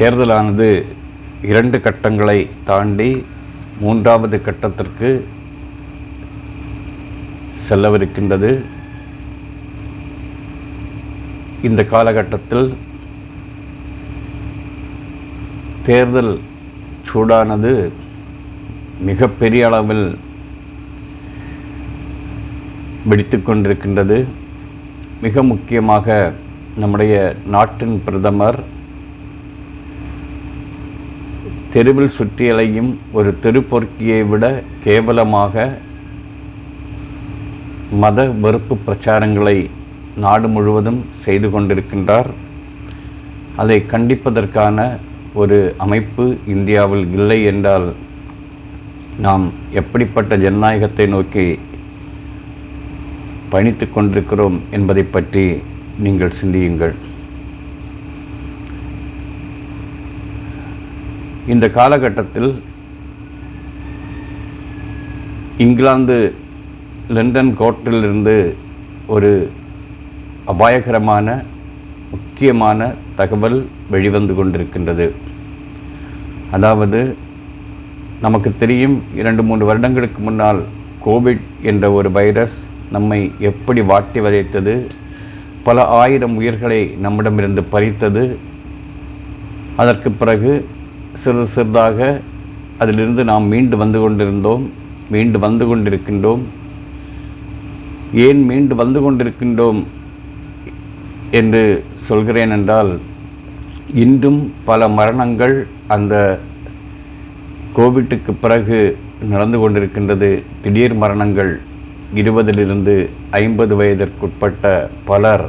தேர்தலானது இரண்டு கட்டங்களை தாண்டி மூன்றாவது கட்டத்திற்கு செல்லவிருக்கின்றது. இந்த காலகட்டத்தில் தேர்தல் சூடானது மிகப்பெரிய அளவில் வெடித்து கொண்டிருக்கின்றது. மிக முக்கியமாக நம்முடைய நாட்டின் பிரதமர் தெருவில் சுற்றியலையும் ஒரு தெருப்பொறுக்கியை விட கேவலமாக மத வெறுப்பு பிரச்சாரங்களை நாடு முழுவதும் செய்து கொண்டிருக்கின்றார். அதை கண்டிப்பதற்கான ஒரு அமைப்பு இந்தியாவில் இல்லை என்றால் நாம் எப்படிப்பட்ட ஜனநாயகத்தை நோக்கி பயணித்து கொண்டிருக்கிறோம் என்பதை பற்றி நீங்கள் சிந்தியுங்கள். இந்த காலகட்டத்தில் இங்கிலாந்து லண்டன் கோர்ட்டிலிருந்து ஒரு அபாயகரமான முக்கியமான தகவல் வெளிவந்து கொண்டிருக்கின்றது. அதாவது நமக்கு தெரியும் இரண்டு மூன்று வருடங்களுக்கு முன்னால் கோவிட் என்ற ஒரு வைரஸ் நம்மை எப்படி வாட்டி வதைத்தது பல ஆயிரம் உயிர்களை நம்மிடமிருந்து பறித்தது. அதற்கு பிறகு சிறு சிறிதாக அதிலிருந்து நாம் மீண்டு வந்து கொண்டிருந்தோம் மீண்டு வந்து கொண்டிருக்கின்றோம். ஏன் மீண்டு வந்து கொண்டிருக்கின்றோம் என்று சொல்கிறேன் என்றால் இன்றும் பல மரணங்கள் அந்த கோவிட்டுக்கு பிறகு நடந்து கொண்டிருக்கின்றது. திடீர் மரணங்கள் இருபதிலிருந்து ஐம்பது வயதிற்குட்பட்ட பலர்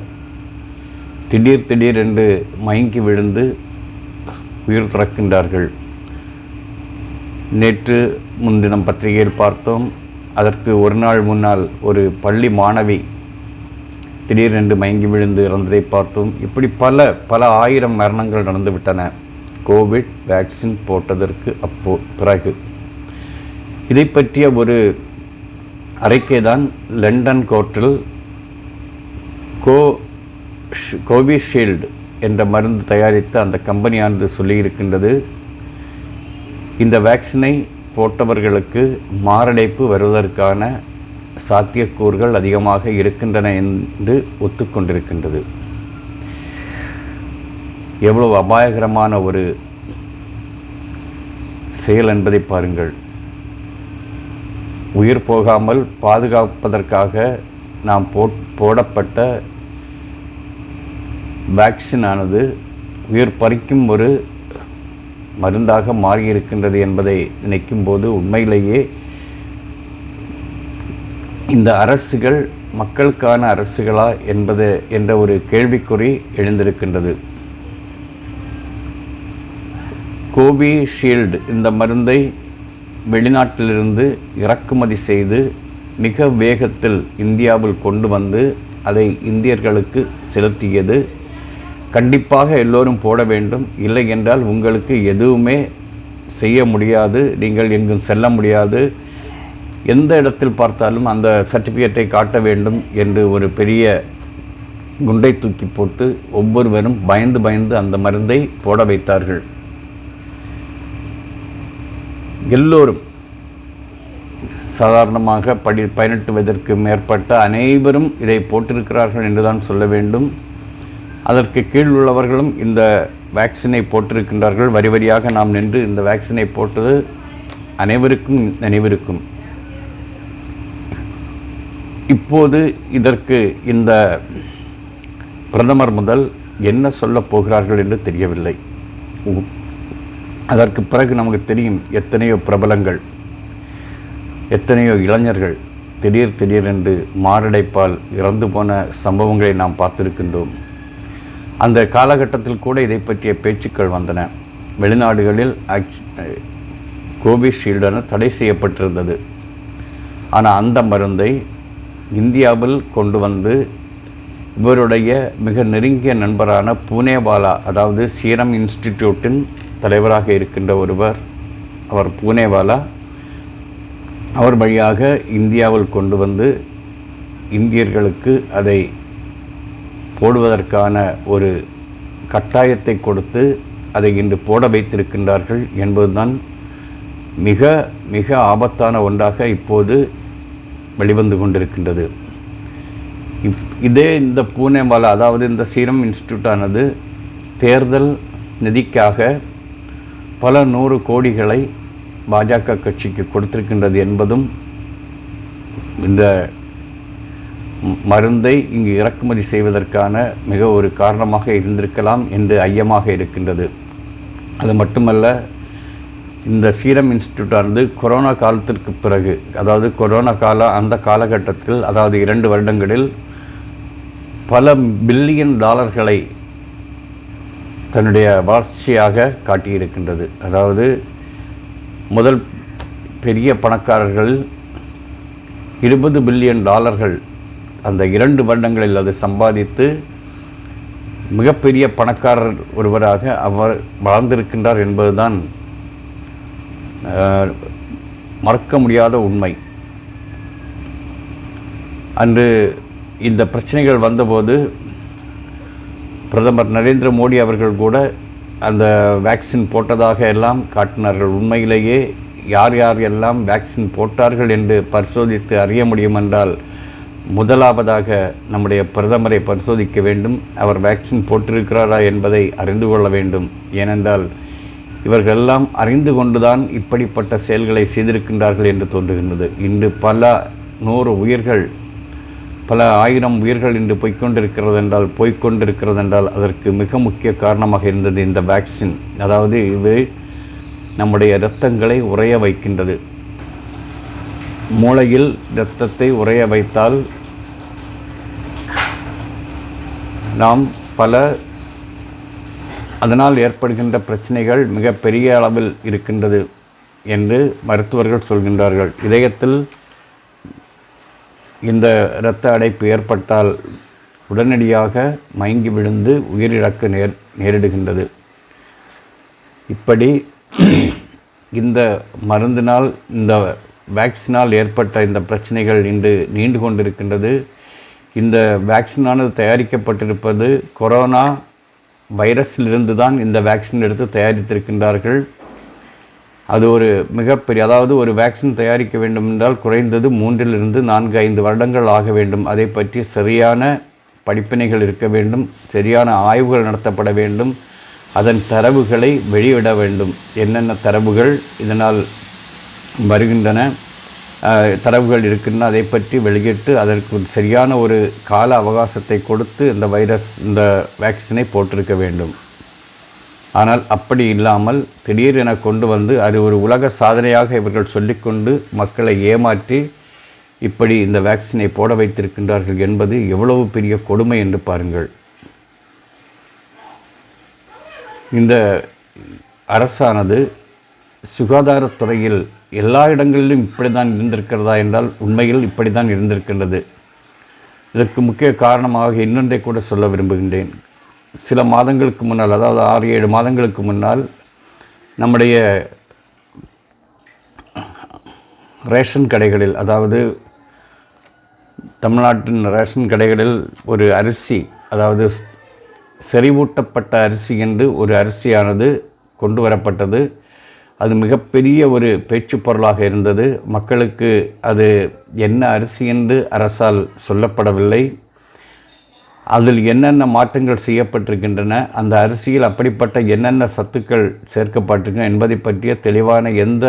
திடீர் திடீரென்று மயங்கி விழுந்து உயிர் துறக்கின்றார்கள். நேற்று முன்தினம் பத்திரிகையில் பார்த்தோம். அதற்கு ஒரு நாள் முன்னால் ஒரு பள்ளி மாணவி திடீரென்று மயங்கி விழுந்து இறந்ததை பார்த்தோம். இப்படி பல பல ஆயிரம் மரணங்கள் நடந்துவிட்டன கோவிட் வேக்சின் போட்டதற்கு அப்போ பிறகு. இதை பற்றிய ஒரு அறிக்கை தான் லண்டன் கோர்ட்டில் கோ கோவிஷீல்டு என்ற மருந்து தயாரித்த அந்த கம்பெனியானது சொல்லியிருக்கின்றது. இந்த வேக்சினை போட்டவர்களுக்கு மாரடைப்பு வருவதற்கான சாத்தியக்கூறுகள் அதிகமாக இருக்கின்றன என்று ஒத்துக்கொண்டிருக்கின்றது. எவ்வளவு அபாயகரமான ஒரு செயல் என்பதை பாருங்கள். உயிர் போகாமல் பாதுகாப்பதற்காக நாம் போ போடப்பட்ட வேக்சின் ஆனது உயிர் பறிக்கும் ஒரு மருந்தாக மாறியிருக்கின்றது என்பதை நினைக்கும்போது உண்மையிலேயே இந்த அரசுகள் மக்களுக்கான அரசுகளா என்பது என்ற ஒரு கேள்விக்குறி எழுந்திருக்கின்றது. கோவிஷீல்டு இந்த மருந்தை வெளிநாட்டிலிருந்து இறக்குமதி செய்து மிக வேகத்தில் இந்தியாவில் கொண்டு வந்து அதை இந்தியர்களுக்கு செலுத்தியது கண்டிப்பாக எல்லோரும் போட வேண்டும். இல்லை என்றால் உங்களுக்கு எதுவுமே செய்ய முடியாது. நீங்கள் எங்கும் செல்ல முடியாது. எந்த இடத்தில் பார்த்தாலும் அந்த சர்டிஃபிகேட்டை காட்ட வேண்டும் என்று ஒரு பெரிய குண்டை தூக்கி போட்டு ஒவ்வொருவரும் பயந்து பயந்து அந்த மருந்தை போட வைத்தார்கள். எல்லோரும் சாதாரணமாக படி பதினெட்டு வயதிற்கு மேற்பட்ட அனைவரும் இதை போட்டிருக்கிறார்கள் என்றுதான் சொல்ல வேண்டும். அதற்கு கீழ் உள்ளவர்களும் இந்த வேக்சினை போட்டிருக்கின்றார்கள். வரி வரியாக நாம் நின்று இந்த வேக்சினை போட்டது அனைவருக்கும் நினைவிருக்கும் இப்போது இதற்கு இந்த பிரதமர் முதல் என்ன சொல்லப் போகிறார்கள் என்று தெரியவில்லை. அதற்கு பிறகு நமக்கு தெரியும் எத்தனையோ பிரபலங்கள் எத்தனையோ இளைஞர்கள் திடீர் திடீரென்று மாரடைப்பால் இறந்து போன சம்பவங்களை நாம் பார்த்திருக்கின்றோம். அந்த காலகட்டத்தில் கூட இதை பற்றிய பேச்சுக்கள் வந்தன. வெளிநாடுகளில் ஆக்ச்- கோவிஷீல்டான தடை செய்யப்பட்டிருந்தது. ஆனால் அந்த மருந்தை இந்தியாவில் கொண்டு வந்து இவருடைய மிக நெருங்கிய நண்பரான பூனேவாலா அதாவது சீரம் இன்ஸ்டிடியூட்டின் தலைவராக இருக்கின்ற ஒருவர் அவர் பூனேவாலா அவர் வழியாக இந்தியாவில் கொண்டு வந்து இந்தியர்களுக்கு அதை போடுவதற்கான ஒரு கட்டாயத்தை கொடுத்து அதை இன்று போட வைத்திருக்கின்றார்கள் என்பதுதான் மிக மிக ஆபத்தான ஒன்றாக இப்போது வெளிவந்து கொண்டிருக்கின்றது. இப் இதே இந்த பூனேமாலா அதாவது இந்த சீரம் இன்ஸ்டியூட்டானது தேர்தல் நிதிக்காக பல நூறு கோடிகளை பாஜக கட்சிக்கு கொடுத்திருக்கின்றது என்பதும் இந்த மருந்தை இங்கு இறக்குமதி செய்வதற்கான மிக ஒரு காரணமாக இருந்திருக்கலாம் என்று ஐயமாக இருக்கின்றது. அது மட்டுமல்ல இந்த சீரம் இன்ஸ்டியூட்டானது கொரோனா காலத்திற்கு பிறகு அதாவது கொரோனா கால அந்த காலகட்டத்தில் அதாவது இரண்டு வருடங்களில் பல பில்லியன் டாலர்களை தன்னுடைய வளர்ச்சியாக காட்டியிருக்கின்றது. அதாவது முதல் பெரிய பணக்காரர்கள் இருபது பில்லியன் டாலர்கள் அந்த இரண்டு வருடங்களில் அது சம்பாதித்து மிகப்பெரிய பணக்காரர் ஒருவராக அவர் வளர்ந்திருக்கின்றார் என்பதுதான் மறக்க முடியாத உண்மை. அன்று இந்த பிரச்சனைகள் வந்தபோது பிரதமர் நரேந்திர மோடி அவர்கள் கூட அந்த வேக்சின் போட்டதாக எல்லாம் காட்டினார்கள். உண்மையிலேயே யார் யார் எல்லாம் வேக்சின் போட்டார்கள் என்று பரிசோதித்து அறிய முடியும் என்றால் முதலாவதாக நம்முடைய பிரதமரை பரிசோதிக்க வேண்டும். அவர் வேக்சின் போட்டிருக்கிறாரா என்பதை அறிந்து கொள்ள வேண்டும். ஏனென்றால் இவர்களெல்லாம் அறிந்து கொண்டுதான் இப்படிப்பட்ட செயல்களை செய்திருக்கின்றார்கள் என்று தோன்றுகின்றது. இன்று பல நூறு உயிர்கள் பல ஆயிரம் உயிர்கள் இன்று போய்கொண்டிருக்கிறது என்றால் போய்கொண்டிருக்கிறது என்றால் அதற்கு மிக முக்கிய காரணமாக இருந்தது இந்த வேக்சின் அதாவது இது நம்முடைய இரத்தங்களை உறைய வைக்கின்றது. மூளையில் இரத்தத்தை உறைய வைத்தால் நாம் பல அதனால் ஏற்படுகின்ற பிரச்சனைகள் மிக பெரிய அளவில் இருக்கின்றது என்று மருத்துவர்கள் சொல்கின்றார்கள். இதயத்தில் இந்த இரத்த அடைப்பு ஏற்பட்டால் உடனடியாக மயங்கி விழுந்து உயிரிழக்க நேர் நேரிடுகின்றது. இப்படி இந்த மருந்தினால் இந்த வேக்சினால் ஏற்பட்ட இந்த பிரச்சனைகள் இன்று நீண்டு கொண்டிருக்கின்றது. இந்த வேக்சினானது தயாரிக்கப்பட்டிருப்பது கொரோனா வைரஸிலிருந்து தான் இந்த வேக்சின் எடுத்து தயாரித்திருக்கின்றார்கள். அது ஒரு மிகப்பெரிய அதாவது ஒரு வேக்சின் தயாரிக்க வேண்டும் என்றால் குறைந்தது மூன்றிலிருந்து நான்கு ஐந்து வருடங்கள் ஆக வேண்டும். அதை பற்றி சரியான படிப்பினைகள் இருக்க வேண்டும் சரியான ஆய்வுகள் நடத்தப்பட வேண்டும் அதன் தரவுகளை வெளியிட வேண்டும். என்னென்ன தரவுகள் இதனால் வருகின்றன. தரவுகள் இருக்கின்றன. அதை பற்றி வெளியிட்டு அதற்கு சரியான ஒரு கால அவகாசத்தை கொடுத்து இந்த வைரஸ் இந்த வேக்சினை போட்டிருக்க வேண்டும். ஆனால் அப்படி இல்லாமல் திடீரென கொண்டு வந்து அது ஒரு உலக சாதனையாக இவர்கள் சொல்லிக்கொண்டு மக்களை ஏமாற்றி இப்படி இந்த வேக்சினை போட வைத்திருக்கின்றார்கள் என்பது எவ்வளவு பெரிய கொடுமை என்று பாருங்கள். இந்த அரசானது சுகாதாரத்துறையில் எல்லா இடங்களிலும் இப்படி தான் இருந்திருக்கிறதா என்றால் உண்மையில் இப்படி தான் இருந்திருக்கின்றது. இதற்கு முக்கிய காரணமாக இன்னொன்றை கூட சொல்ல விரும்புகின்றேன். சில மாதங்களுக்கு முன்னால் அதாவது ஆறு ஏழு மாதங்களுக்கு முன்னால் நம்முடைய ரேஷன் கடைகளில் அதாவது தமிழ்நாட்டின் ரேஷன் கடைகளில் ஒரு அரிசி அதாவது செறிவூட்டப்பட்ட அரிசி என்று ஒரு அரிசியானது கொண்டு வரப்பட்டது. அது மிகப்பெரிய ஒரு பேச்சு பொருளாக இருந்தது. மக்களுக்கு அது என்ன அரிசி என்று அரசால் சொல்லப்படவில்லை. அதில் என்னென்ன மாற்றங்கள் செய்யப்பட்டிருக்கின்றன அந்த அரிசியில் அப்படிப்பட்ட என்னென்ன சத்துக்கள் சேர்க்கப்பட்டிருக்க என்பதை பற்றிய தெளிவான எந்த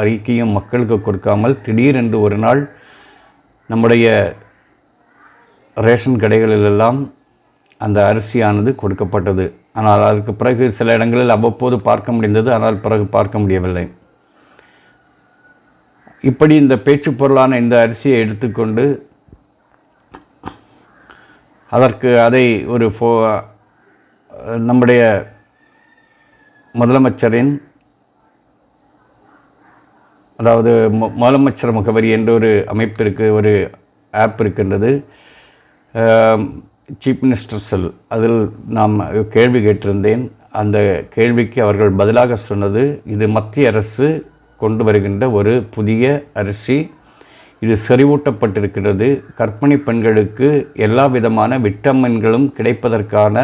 அறிக்கையும் மக்களுக்கு கொடுக்காமல் திடீரென்று ஒரு நாள் நம்முடைய ரேஷன் கடைகளிலெல்லாம் அந்த அரிசியானது கொடுக்கப்பட்டது. ஆனால் அதற்கு பிறகு சில இடங்களில் அவ்வப்போது பார்க்க முடிந்தது ஆனால் பிறகு பார்க்க முடியவில்லை. இப்படி இந்த பேச்சு பொருளான இந்த அரிசியை எடுத்துக்கொண்டு அதற்கு அதை ஒரு ஃபோ நம்முடைய முதலமைச்சரின் அதாவது மு- முதலமைச்சர் முகவரி என்ற ஒரு அமைப்பிற்கு ஒரு ஆப் இருக்கின்றது. சீஃப் மினிஸ்டர் செல் அதில் நாம் கேள்வி கேட்டிருந்தேன். அந்த கேள்விக்கு அவர்கள் பதிலாக சொன்னது இது மத்திய அரசு கொண்டு வருகின்ற ஒரு புதிய அரிசி. இது செறிவூட்டப்பட்டிருக்கிறது. கர்ப்பிணி பெண்களுக்கு எல்லா விதமான விட்டமின்களும் கிடைப்பதற்கான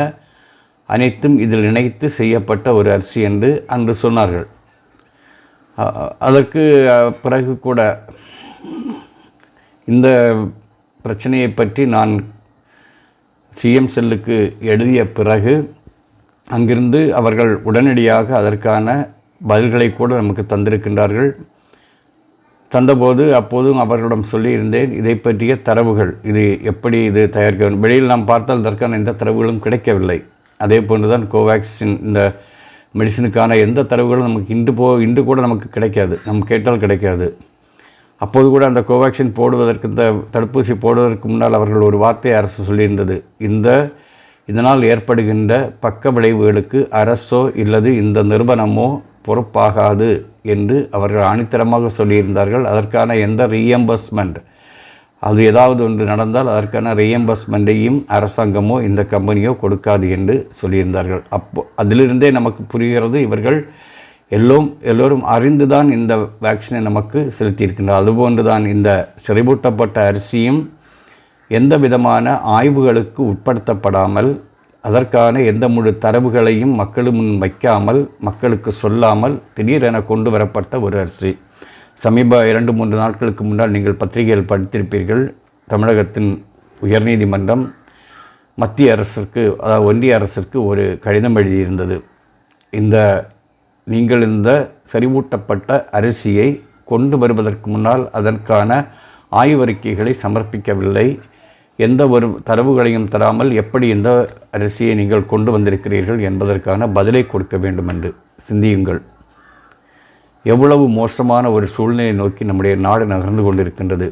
அனைத்தும் இதில் இணைத்து செய்யப்பட்ட ஒரு அரிசி என்று அன்று சொன்னார்கள். அதற்கு பிறகு கூட இந்த பிரச்சனையை பற்றி நான் சிஎம் செல்லுக்கு எழுதிய பிறகு அங்கிருந்து அவர்கள் உடனடியாக அதற்கான பதில்களை கூட நமக்கு தந்திருக்கின்றார்கள். தந்தபோது அப்போதும் அவர்களிடம் சொல்லியிருந்தேன் இதை பற்றிய தரவுகள் இது எப்படி இது தயாரிக்க வேண்டும் வெளியில் நாம் பார்த்தால் இதற்கான எந்த தரவுகளும் கிடைக்கவில்லை. அதே போன்று தான் கோவேக்சின் இந்த மெடிசினுக்கான எந்த தரவுகளும் நமக்கு இன்று போ இன்று கூட நமக்கு கிடைக்காது. நம்ம கேட்டால் கிடைக்காது. அப்போது கூட அந்த கோவேக்சின் போடுவதற்கு இந்த தடுப்பூசி போடுவதற்கு முன்னால் அவர்கள் ஒரு வார்த்தை அரசு சொல்லியிருந்தது. இந்த இதனால் ஏற்படுகின்ற பக்க விளைவுகளுக்கு அரசோ இல்லது இந்த நிறுவனமோ பொறுப்பாகாது என்று அவர்கள் ஆணித்தரமாக சொல்லியிருந்தார்கள். அதற்கான எந்த ரீஎம்பர்ஸ்மெண்ட் அது ஏதாவது ஒன்று நடந்தால் அதற்கான ரீஎம்பர்ஸ்மெண்ட்டையும் அரசாங்கமோ இந்த கம்பெனியோ கொடுக்காது என்று சொல்லியிருந்தார்கள். அப்போ அதிலிருந்தே நமக்கு புரிகிறது இவர்கள் எல்லோரும் எல்லோரும் அறிந்துதான் இந்த வேக்சினை நமக்கு செலுத்தியிருக்கின்றார் அதுபோன்று தான் இந்த சிறைபூட்டப்பட்ட அரிசியும் எந்த விதமான ஆய்வுகளுக்கு உட்படுத்தப்படாமல் அதற்கான எந்த முழு தரவுகளையும் மக்கள் முன் வைக்காமல் மக்களுக்கு சொல்லாமல் திடீரென கொண்டு வரப்பட்ட ஒரு அரிசி. சமீப இரண்டு மூன்று நாட்களுக்கு முன்னால் நீங்கள் பத்திரிகையில் படித்திருப்பீர்கள் தமிழகத்தின் உயர்நீதிமன்றம் மத்திய அரசிற்கு அதாவது ஒன்றிய அரசிற்கு ஒரு கடிதம் எழுதியிருந்தது. இந்த நீங்கள் இந்த செறிவூட்டப்பட்ட அரிசியை கொண்டு வருவதற்கு முன்னால் அதற்கான ஆய்வறிக்கைகளை சமர்ப்பிக்கவில்லை. எந்த ஒரு தரவுகளையும் தராமல் எப்படி இந்த அரிசியை நீங்கள் கொண்டு வந்திருக்கிறீர்கள் என்பதற்கான பதிலை கொடுக்க வேண்டும் என்று சிந்தியுங்கள். எவ்வளவு மோசமான ஒரு சூழ்நிலையை நோக்கி நம்முடைய நாடு நகர்ந்து கொண்டிருக்கின்றது.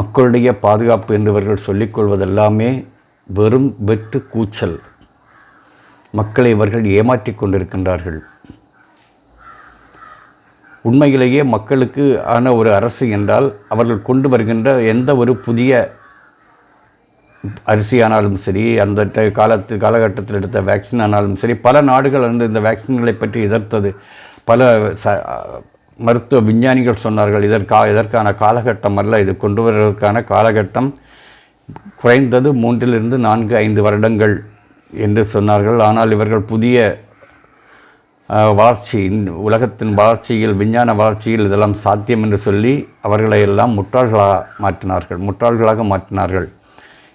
மக்களுடைய பாதுகாப்பு என்று இவர்கள் சொல்லிக்கொள்வதெல்லாமே வெறும் வெற்று கூச்சல். மக்களை இவர்கள் ஏமாற்றிக் கொண்டிருக்கின்றார்கள். உண்மையிலேயே மக்களுக்கு ஆன ஒரு அரசு என்றால் அவர்கள் கொண்டு வருகின்ற எந்த ஒரு புதிய அரிசியானாலும் சரி அந்த காலத்து காலகட்டத்தில் எடுத்த வேக்சின் ஆனாலும் சரி பல நாடுகள் வந்து இந்த வேக்சின்களை பற்றி எதிர்த்தது. பல ச மருத்துவ விஞ்ஞானிகள் சொன்னார்கள் இதற்கா இதற்கான காலகட்டம் அல்ல இது கொண்டு வருவதற்கான காலகட்டம். குறைந்தது மூன்றிலிருந்து நான்கு ஐந்து வருடங்கள். என்று சொன்னார்கள். ஆனால் இவர்கள் புதிய வளர்ச்சி உலகத்தின் வளர்ச்சியில் விஞ்ஞான வளர்ச்சியில் இதெல்லாம் சாத்தியம் என்று சொல்லி அவர்களை எல்லாம் முட்டாள்களாக மாற்றினார்கள். முட்டாள்களாக மாற்றினார்கள்.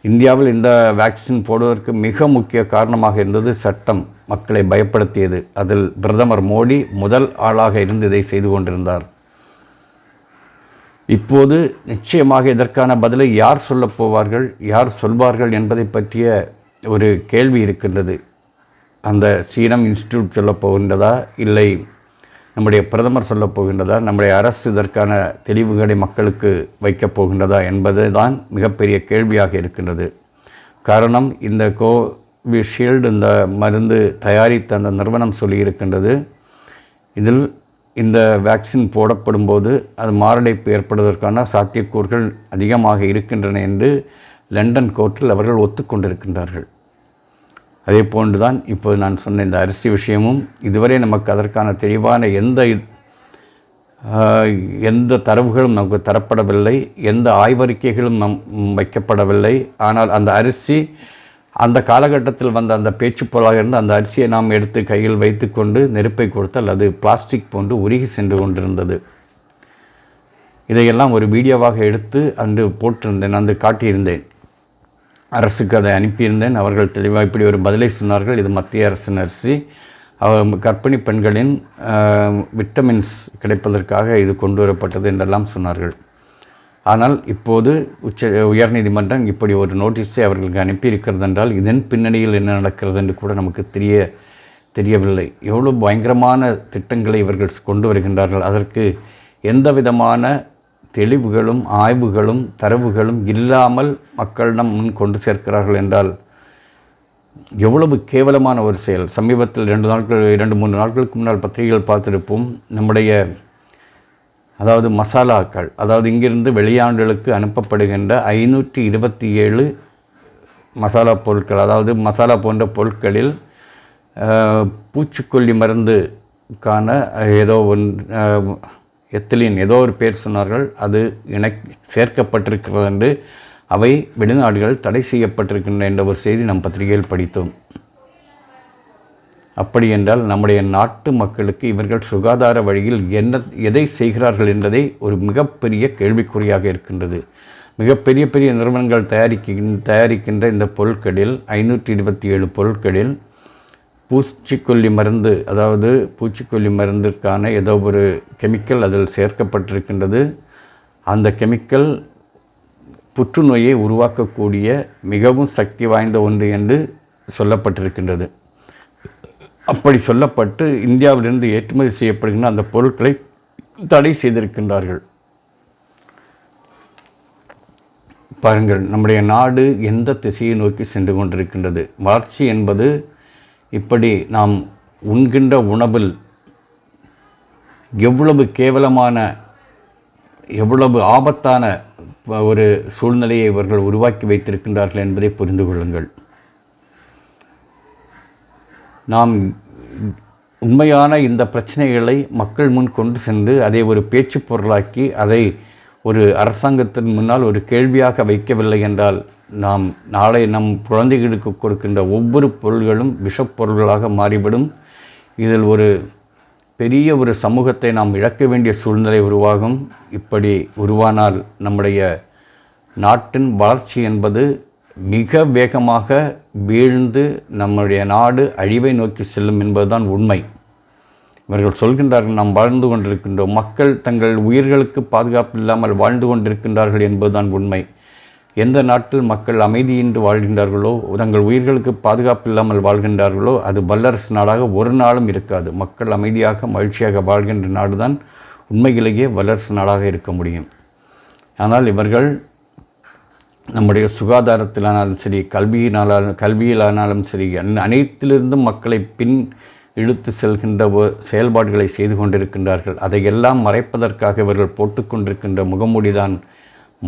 இந்தியாவில் இந்த வேக்சின் போடுவதற்கு மிக முக்கிய காரணமாக இருந்தது சட்டம். மக்களை பயப்படுத்தியது. அதில் பிரதமர் மோடி முதல் ஆளாக இருந்து இதை செய்து கொண்டிருந்தார். இப்போது நிச்சயமாக இதற்கான பதிலை யார் சொல்லப் போவார்கள்? யார் சொல்வார்கள் என்பதை பற்றிய ஒரு கேள்வி இருக்கின்றது. அந்த சீனம் இன்ஸ்டிடியூட் சொல்ல போகின்றதா? இல்லை. நம்முடைய பிரதமர் சொல்ல போகின்றதா? நம்முடைய அரசு இதற்கான தெளிவுகளை மக்களுக்கு வைக்கப் போகின்றதா என்பது தான் மிகப்பெரிய கேள்வியாக இருக்கின்றது. காரணம் இந்த கோவிஷீல்டு இந்த மருந்து தயாரித்த அந்த நிறுவனம் சொல்லியிருக்கின்றது இதில் இந்த வேக்சின் போடப்படும்போது அது மாரடைப்பு ஏற்படுவதற்கான சாத்தியக்கூறுகள் அதிகமாக இருக்கின்றன என்று லண்டன் கோர்ட்டில் அவர்கள் ஒத்துக்கொண்டிருக்கின்றார்கள். அதே போன்று தான் இப்போது நான் சொன்ன இந்த அரிசி விஷயமும் இதுவரை நமக்கு அதற்கான தெளிவான எந்த எந்த தரவுகளும் நமக்கு தரப்படவில்லை எந்த ஆய்வறிக்கைகளும் நம் வைக்கப்படவில்லை. ஆனால் அந்த அரிசி அந்த காலகட்டத்தில் வந்த அந்த பேச்சுப்பொருளாக இருந்து அந்த அரிசியை நாம் எடுத்து கையில் வைத்துக்கொண்டு நெருப்பை கொடுத்தால் அது பிளாஸ்டிக் போன்று உருகி சென்று கொண்டிருந்தது. இதையெல்லாம் ஒரு வீடியோவாக எடுத்து அன்று போட்டிருந்தேன் அன்று காட்டியிருந்தேன். அரசுக்கு அதை அனுப்பியிருந்தேன். அவர்கள் தெளிவாக இப்படி ஒரு பதிலை சொன்னார்கள். இது மத்திய அரசின் அரிசி அவர் கர்ப்பிணி பெண்களின் விட்டமின்ஸ் கிடைப்பதற்காக இது கொண்டு வரப்பட்டது என்றெல்லாம் சொன்னார்கள். ஆனால் இப்போது உச்ச உயர்நீதிமன்றம் இப்படி ஒரு நோட்டீஸை அவர்களுக்கு அனுப்பியிருக்கிறது என்றால் இதன் பின்னணியில் என்ன நடக்கிறது என்று கூட நமக்கு தெரிய தெரியவில்லை. எவ்வளோ பயங்கரமான திட்டங்களை இவர்கள் கொண்டு வருகின்றார்கள். அதற்கு எந்த விதமான தெளிவுகளும் ஆய்வுகளும் தரவுகளும் இல்லாமல் மக்களிடம் முன் கொண்டு சேர்க்கிறார்கள் என்றால் எவ்வளவு கேவலமான ஒரு செயல். சமீபத்தில் ரெண்டு நாட்கள் இரண்டு மூன்று நாட்களுக்கு முன்னால் பத்திரிகைகள் பார்த்திருப்போம். நம்முடைய அதாவது மசாலாக்கள் அதாவது இங்கிருந்து வெளியாண்டுகளுக்கு அனுப்பப்படுகின்ற ஐநூற்றி இருபத்தி ஏழு மசாலா பொருட்கள் அதாவது மசாலா போன்ற பொருட்களில் பூச்சிக்கொல்லி மருந்துக்கான ஏதோ ஒன் எத்திலின் ஏதோ ஒரு பேர் சொன்னார்கள் அது இணை சேர்க்கப்பட்டிருக்கிறது என்று அவை வெளிநாடுகள் தடை செய்யப்பட்டிருக்கின்றன என்ற ஒரு செய்தி நம் பத்திரிகையில் படித்தோம். அப்படி என்றால் நம்முடைய நாட்டு மக்களுக்கு இவர்கள் சுகாதார வழியில் என்ன எதை செய்கிறார்கள் என்பதை ஒரு மிகப்பெரிய கேள்விக்குறியாக இருக்கின்றது. மிகப்பெரிய பெரிய நிறுவனங்கள் தயாரிக்க தயாரிக்கின்ற இந்த பொருட்களில் ஐநூற்றி இருபத்தி ஏழு பொருட்களில் பூச்சிக்கொல்லி மருந்து அதாவது பூச்சிக்கொல்லி மருந்திற்கான ஏதோ ஒரு கெமிக்கல் அதில் சேர்க்கப்பட்டிருக்கின்றது. அந்த கெமிக்கல் புற்றுநோயை உருவாக்கக்கூடிய மிகவும் சக்தி வாய்ந்த ஒன்று என்று சொல்லப்பட்டிருக்கின்றது. அப்படி சொல்லப்பட்டு இந்தியாவிலிருந்து ஏற்றுமதி செய்யப்படுகின்ற அந்த பொருட்களை தடை செய்திருக்கின்றார்கள். பாருங்கள் நம்முடைய நாடு எந்த திசையை நோக்கி சென்று கொண்டிருக்கின்றது? வளர்ச்சி என்பது இப்படி நாம் உண்கின்ற உணவில் எவ்வளவு கேவலமான எவ்வளவு ஆபத்தான ஒரு சூழ்நிலையை இவர்கள் உருவாக்கி வைத்திருக்கின்றார்கள் என்பதை புரிந்து கொள்ளுங்கள். நாம் உண்மையான இந்த பிரச்சனைகளை மக்கள் முன் கொண்டு சென்று அதை ஒரு பேச்சு பொருளாக்கி அதை ஒரு அரசாங்கத்தின் முன்னால் ஒரு கேள்வியாக வைக்கவில்லை என்றால் நாம் நாளை நம் குழந்தைகளுக்கு கொடுக்கின்ற ஒவ்வொரு பொருள்களும் விஷப்பொருள்களாக மாறிவிடும். இதில் ஒரு பெரிய ஒரு சமூகத்தை நாம் இழக்க வேண்டிய சூழ்நிலை உருவாகும். இப்படி உருவானால் நம்முடைய நாட்டின் வளர்ச்சி என்பது மிக வேகமாக வீழ்ந்து நம்முடைய நாடு அழிவை நோக்கி செல்லும் என்பதுதான் உண்மை. இவர்கள் சொல்கின்றார்கள் நாம் வாழ்ந்து கொண்டிருக்கின்றோம். மக்கள் தங்கள் உயிர்களுக்கு பாதுகாப்பு இல்லாமல் வாழ்ந்து கொண்டிருக்கின்றார்கள் என்பதுதான் உண்மை. எந்த நாட்டில் மக்கள் அமைதியின்றி வாழ்கின்றார்களோ தங்கள் உயிர்களுக்கு பாதுகாப்பு இல்லாமல் வாழ்கின்றார்களோ அது வல்லரசு நாடாக ஒரு நாளும் இருக்காது. மக்கள் அமைதியாக மகிழ்ச்சியாக வாழ்கின்ற நாடுதான் உண்மையிலேயே வல்லரசு நாடாக இருக்க முடியும். ஆனால் இவர்கள் நம்முடைய சுகாதாரத்திலானாலும் சரி கல்வியினாலும் கல்வியிலானாலும் சரி அனைத்திலிருந்தும் மக்களை பின் இழுத்து செல்கின்ற செயல்பாடுகளை செய்து கொண்டிருக்கின்றார்கள். அதையெல்லாம் மறைப்பதற்காக இவர்கள் போட்டுக்கொண்டிருக்கின்ற முகமூடிதான்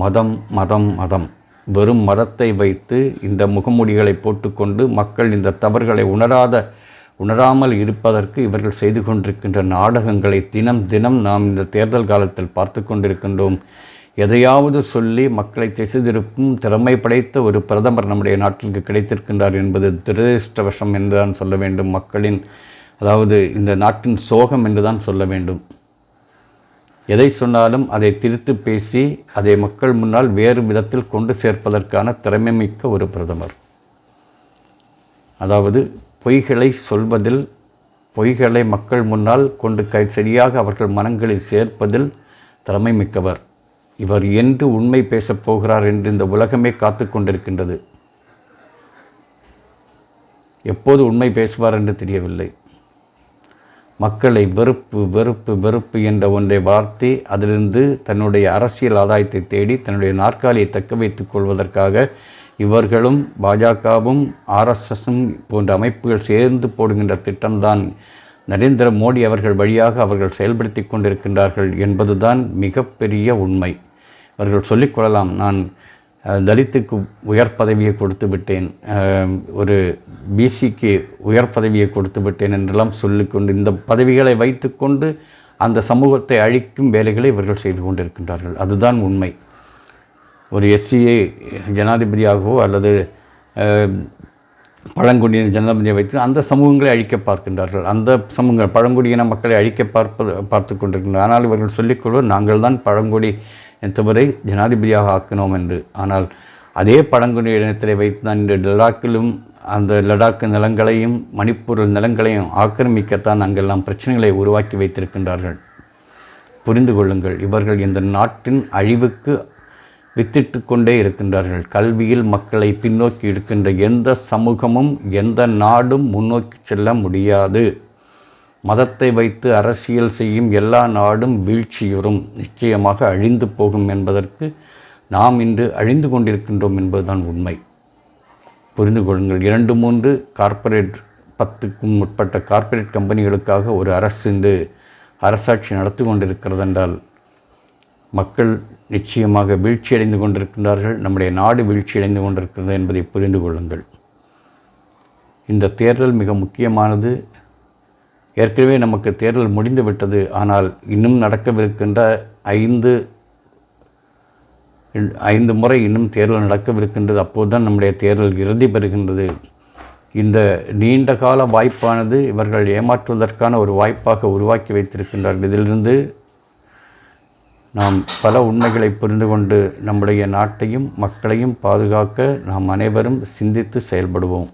மதம் மதம் மதம். வெறும் மதத்தை வைத்து இந்த முகமூடிகளை போட்டுக்கொண்டு மக்கள் இந்த தவறுகளை உணராத உணராமல் இருப்பதற்கு இவர்கள் செய்து கொண்டிருக்கின்ற நாடகங்களை தினம் தினம் நாம் இந்த தேர்தல் காலத்தில் பார்த்து கொண்டிருக்கின்றோம். எதையாவது சொல்லி மக்களை திசை திருப்பும் திறமை படைத்த ஒரு பிரதமர் நம்முடைய நாட்டிற்கு கிடைத்திருக்கின்றார் என்பது துரதிருஷ்டவசம் என்றுதான் சொல்ல வேண்டும் மக்களின் அதாவது இந்த நாட்டின் சோகம் என்றுதான் சொல்ல வேண்டும். எதை சொன்னாலும் அதை திருத்து பேசி அதை மக்கள் முன்னால் வேறு விதத்தில் கொண்டு சேர்ப்பதற்கான திறமை மிக்க ஒரு பிரதமர். அதாவது பொய்களை சொல்வதில் பொய்களை மக்கள் முன்னால் கொண்டு கை சரியாக அவர்கள் மனங்களில் சேர்ப்பதில் திறமை மிக்கவர் இவர் என்று உண்மை பேசப் போகிறார் என்று இந்த உலகமே காத்து கொண்டிருக்கின்றது. எப்போது உண்மை பேசுவார் என்று தெரியவில்லை. மக்களை வெறுப்பு வெறுப்பு வெறுப்பு என்ற ஒன்றை வார்த்தை அதிலிருந்து தன்னுடைய அரசியல் ஆதாயத்தை தேடி தன்னுடைய நாற்காலியை தக்க வைத்துக் கொள்வதற்காக இவர்களும் பாஜகவும் ஆர்எஸ்எஸும் போன்ற அமைப்புகள் சேர்ந்து போடுகின்ற திட்டம்தான் நரேந்திர மோடி அவர்கள் வழியாக அவர்கள் செயல்படுத்தி கொண்டிருக்கின்றார்கள் என்பதுதான் மிகப்பெரிய உண்மை. அவர்கள் சொல்லிக்கொள்ளலாம் நான் தலித்துக்கு உயர் பதவியை கொடுத்து விட்டேன். ஒரு பிசிக்கு உயர் பதவியை கொடுத்து விட்டேன் என்றெல்லாம் சொல்லிக்கொண்டு இந்த பதவிகளை வைத்துக்கொண்டு அந்த சமூகத்தை அழிக்கும் வேலைகளை இவர்கள் செய்து கொண்டிருக்கின்றார்கள். அதுதான் உண்மை. ஒரு எஸ்சியை ஜனாதிபதியாகவோ அல்லது பழங்குடியின ஜனாதிபதியை வைத்து அந்த சமூகங்களை அழிக்க பார்க்கின்றார்கள். அந்த சமூகங்கள் பழங்குடியின மக்களை அழிக்க பார்ப்பது பார்த்து கொண்டிருக்கின்றனர். ஆனால் இவர்கள் சொல்லிக்கொள்வது நாங்கள் தான் பழங்குடி எத்தவரை ஜனாதிபதியாக ஆக்கினோம் என்று. ஆனால் அதே பழங்குடி இடத்திலே வைத்து தான் இன்று லடாக்கிலும் அந்த லடாக் நிலங்களையும் மணிப்பூர் நிலங்களையும் ஆக்கிரமிக்கத்தான் அங்கெல்லாம் பிரச்சனைகளை உருவாக்கி வைத்திருக்கின்றார்கள். புரிந்து கொள்ளுங்கள் இவர்கள் இந்த நாட்டின் அழிவுக்கு வித்திட்டு கொண்டே இருக்கின்றார்கள். கல்வியில் மக்களை பின்னோக்கி இருக்கின்ற எந்த சமூகமும் எந்த நாடும் முன்னோக்கி செல்ல முடியாது. மதத்தை வைத்து அரசியல் செய்யும் எல்லா நாடும் வீழ்ச்சியுறும் நிச்சயமாக அழிந்து போகும் என்பதற்கு நாம் இன்று அழிந்து கொண்டிருக்கின்றோம் என்பதுதான் உண்மை. புரிந்து கொள்ளுங்கள். இரண்டு மூன்று கார்ப்பரேட் பத்துக்கும் முற்பட்ட கார்ப்பரேட் கம்பெனிகளுக்காக ஒரு அரசு இன்று அரசாட்சி நடத்தி கொண்டிருக்கிறது என்றால் மக்கள் நிச்சயமாக வீழ்ச்சியடைந்து கொண்டிருக்கின்றார்கள். நம்முடைய நாடு வீழ்ச்சியடைந்து கொண்டிருக்கிறது என்பதை புரிந்து கொள்ளுங்கள். இந்த தேர்தல் மிக முக்கியமானது. ஏற்கனவே நமக்கு தேர்தல் முடிந்துவிட்டது ஆனால் இன்னும் நடக்கவிருக்கின்ற ஐந்து ஐந்து முறை இன்னும் தேர்தல் நடக்கவிருக்கின்றது. அப்போதுதான் நம்முடைய தேர்தல் இறுதி பெறுகின்றது. இந்த நீண்ட கால வாய்ப்பானது இவர்கள் ஏமாற்றுவதற்கான ஒரு வாய்ப்பாக உருவாக்கி வைத்திருக்கின்றார்கள். இதிலிருந்து நாம் பல உண்மைகளை புரிந்து கொண்டு நம்முடைய நாட்டையும் மக்களையும் பாதுகாக்க நாம் அனைவரும் சிந்தித்து செயல்படுவோம்.